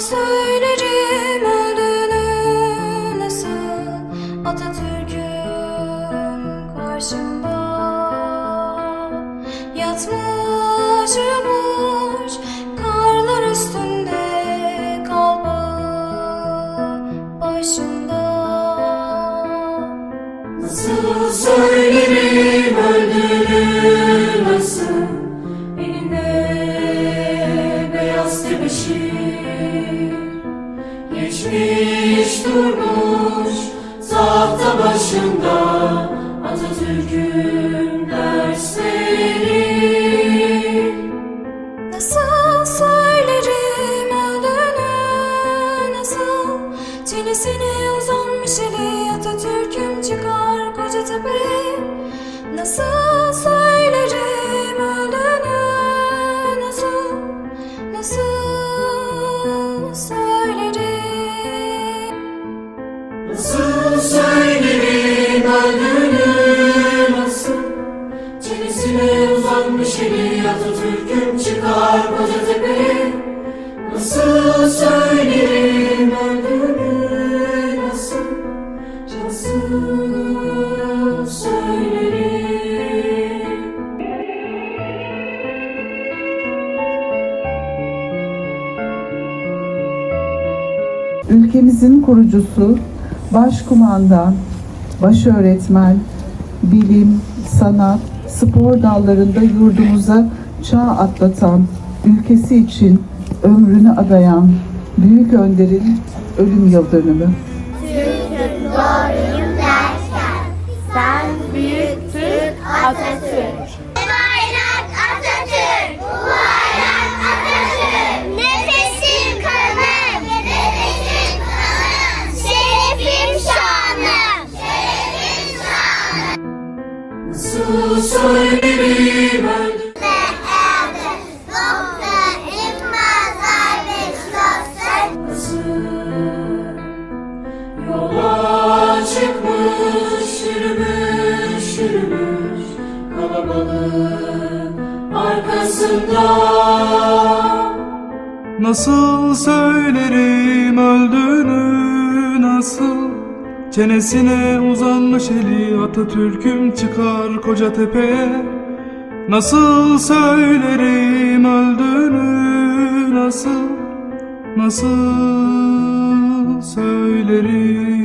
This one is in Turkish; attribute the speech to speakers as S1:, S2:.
S1: söylerim öldüğünü nasıl Atatürk'ün karşımda? Yatmış uyumuş karlar üstünde kalbağı başında
S2: Nasıl söylerim beyaz tebeşir Geçmiş durmuş tahta başında. Atatürk'ün dersleri.
S1: Nasıl söylerim öldüğünü? Nasıl Çenesine uzanmış eli Atatürk'üm çıkar koca tepeye Nasıl söylerim öldüğünü nasıl
S2: Çenesine uzanmış eli Atatürk'üm çıkar koca tepeye Nasıl söylerim öldüğünü nasıl Nasıl söylerim.
S3: Ülkemizin kurucusu, başkumandan, başöğretmen, bilim, sanat, spor dallarında yurdumuza çağ atlatan, ülkesi için ömrünü adayan büyük önderin ölüm yıl dönümü.
S4: Türk'üm doğruyum derken Sen büyük Türk Atatürk
S2: çıkmış yürümüş yürümüş kalabalık arkasında
S5: Nasıl söylerim öldüğünü nasıl? Çenesine uzanmış eli Atatürk'üm çıkar koca tepeye Nasıl söylerim öldüğünü nasıl Nasıl söylerim